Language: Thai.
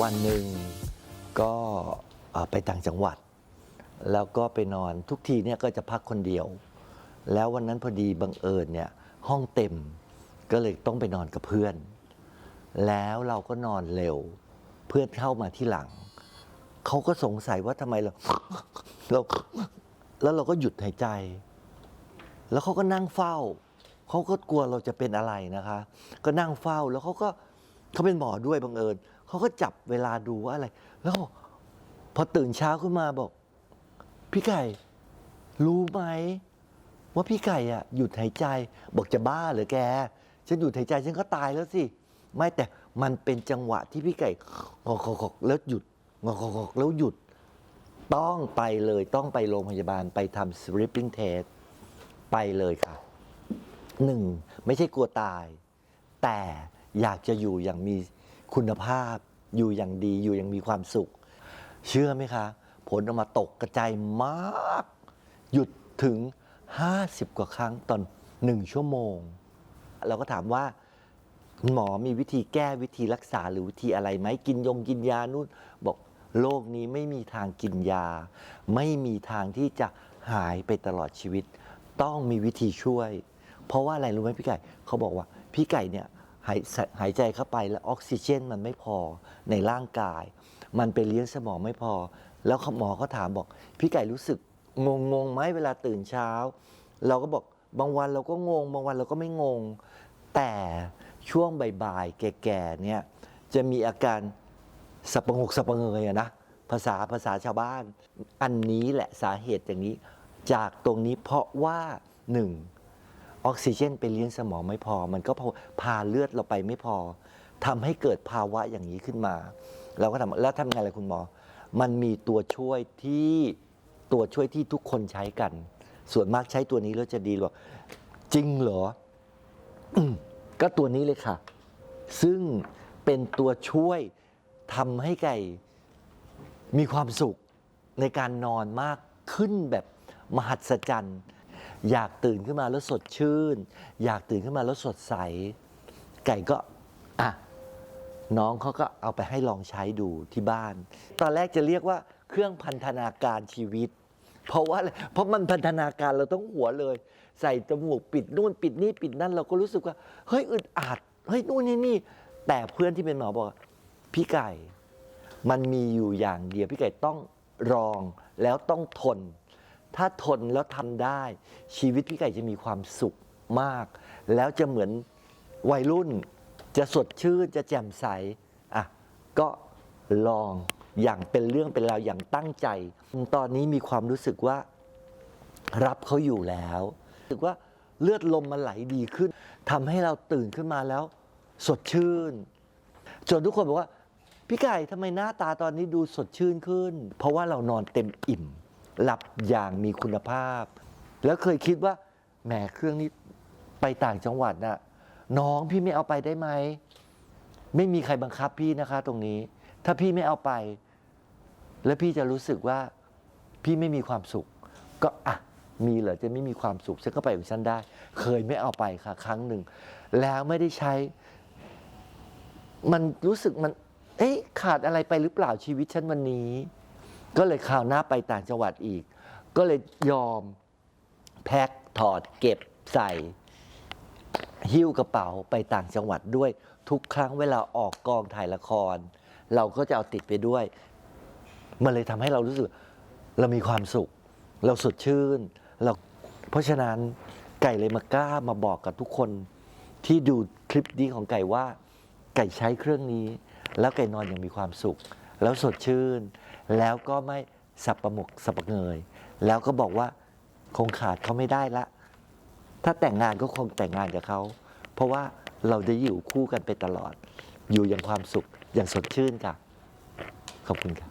วันหนึ่งก็ไปต่างจังหวัด แล้วก็ไปนอนทุกทีเนี่ยก็จะพักคนเดียว แล้ววันนั้นพอดีบังเอิญเนี่ยห้องเต็มก็เลยต้องไปนอนกับเพื่อน แล้วเราก็นอนเร็ว เพื่อนเข้ามาที่หลัง เขาก็สงสัยว่าทำไมเราเราแล้วเราก็หยุดหายใจ แล้วเขาก็นั่งเฝ้า เขาก็กลัวเราจะเป็นอะไรนะคะ ก็นั่งเฝ้าแล้วเขาก็เขาเป็นหมอด้วยบังเอิญ เขาก็จับเวลาดูว่าอะไร แล้วพอตื่นเช้าขึ้นมาบอก พี่ไก่ รู้ไหม ว่าพี่ไก่อะหยุดหายใจ บอกจะบ้าเหรือแก ฉันหยุดหายใจฉันก็ตายแล้วสิ ไม่แต่มันเป็นจังหวะที่พี่ไก่งอกๆๆแล้วหยุดงอกๆๆแล้วหยุด ต้องไปเลยต้องไปโรงพยาบาลไปทำ sleeping test ไปเลยค่ะหนึ่งไม่ใช่กลัวตาย แต่อยากจะอยู่อย่างมี คุณภาพ อยู่อย่างดีอยู่อย่างมีความสุข เชื่อไหมคะ ผลออกมาตกกระจายมาก หยุดถึง 50 กว่าครั้งตอนหนึ่งชั่วโมง เราก็ถามว่าหมอมีวิธีแก้วิธีรักษาหรือวิธีอะไรไหมกินยงกินยานู่น บอกโลกนี้ไม่มีทางกินยา ไม่มีทางที่จะหายไปตลอดชีวิต ต้องมีวิธีช่วย เพราะว่าอะไรรู้ไหมพี่ไก่เขาบอกว่าพี่ไก่เนี่ย หายหายใจเข้าไปแล้วออกซิเจนมันไม่พอในร่างกาย มันไปเลี้ยงสมองไม่พอ แล้วหมอเขาถามบอก พี่ไก่รู้สึกงงงงไหมเวลาตื่นเช้า เราก็บอกบางวันเราก็งง บางวันเราก็ไม่งง แต่ช่วงบ่ายๆแก่ๆเนี่ยจะมีอาการสับประงกสับประเงยอะนะภาษาภาษาชาวบ้าน อันนี้แหละสาเหตุอย่างนี้ จากตรงนี้เพราะว่าหนึ่ง ออกซิเจนไปเลี้ยงสมองไม่พอ มันก็พาเลือดเราไปไม่พอทำให้เกิดภาวะอย่างนี้ขึ้นมา เราก็ถามแล้วทำไงล่ะคุณหมอ มันมีตัวช่วยที่ตัวช่วยที่ทุกคนใช้กัน ส่วนมากใช้ตัวนี้แล้วจะดีหรอจริงเหรอก็ตัวนี้เลยค่ะ ซึ่งเป็นตัวช่วยทำให้ไก่มีความสุขในการนอนมากขึ้นแบบมหัศจรรย์ อยากตื่นขึ้นมาแล้วสดชื่น อยากตื่นขึ้นมาแล้วสดใส ไก่ก็อะน้องเขาก็เอาไปให้ลองใช้ดูที่บ้าน ตอนแรกจะเรียกว่าเครื่องพันธนาการชีวิต เพราะว่าอะไรเพราะมันพันธนาการเราต้องหัวเลย ใส่จมูกปิดนู่นปิดนี่ปิดนั่นเราก็รู้สึกว่า เฮ้ยอึดอัดเฮ้ยนู่นนี่นี่ แต่เพื่อนที่เป็นหมอบอก พี่ไก่ มันมีอยู่อย่างเดียวพี่ไก่ต้องรองแล้วต้องทน ถ้าทนแล้วทำได้ ชีวิตพี่ไก่จะมีความสุขมาก แล้วจะเหมือนวัยรุ่น จะสดชื่นจะแจ่มใสอะก็ลองอย่างเป็นเรื่องเป็นราวอย่างตั้งใจ ตอนนี้มีความรู้สึกว่ารับเขาอยู่แล้วรู้สึกว่าเลือดลมมันไหลดีขึ้นทำให้เราตื่นขึ้นมาแล้ว สดชื่น จนทุกคนบอกว่า พี่ไก่ทำไมหน้าตาตอนนี้ดูสดชื่นขึ้น เพราะว่าเรานอนเต็มอิ่ม หลับอย่างมีคุณภาพ แล้วเคยคิดว่าแหมเครื่องนี้ไปต่างจังหวัดน่ะน้องพี่ไม่เอาไปได้ไหม ไม่มีใครบังคับพี่นะคะ ตรงนี้ ถ้าพี่ไม่เอาไป แล้วพี่จะรู้สึกว่าพี่ไม่มีความสุข ก็อะมีเหรอจะไม่มีความสุขฉันก็ไปของฉันได้ เคยไม่เอาไปค่ะ ครั้งหนึ่ง แล้วไม่ได้ใช้ มันรู้สึกมัน เอ๊ะขาดอะไรไปหรือเปล่าชีวิตฉันวันนี้ ก็เลยคราวหน้าไปต่างจังหวัดอีก ก็เลยยอมแพ็คถอดเก็บใส่หิ้วกระเป๋าไปต่างจังหวัดด้วย ทุกครั้งเวลาออกกองถ่ายละคร เราก็จะเอาติดไปด้วย มันเลยทำให้เรารู้สึก เรามีความสุข เราสดชื่น เราเพราะฉะนั้นไก่เลยมากล้ามาบอกกับทุกคนที่ดูคลิปนี้ของไก่ว่า ไก่ใช้เครื่องนี้ แล้วไก่นอนอย่างมีความสุข แล้วสดชื่น แล้วก็ไม่สับประหมกสับประเงย แล้วก็บอกว่าคงขาดเขาไม่ได้ละ ถ้าแต่งงานก็คงแต่งงานกับเขา เพราะว่าเราจะอยู่คู่กันไปตลอด อยู่อย่างความสุขอย่างสดชื่นค่ะ ขอบคุณค่ะ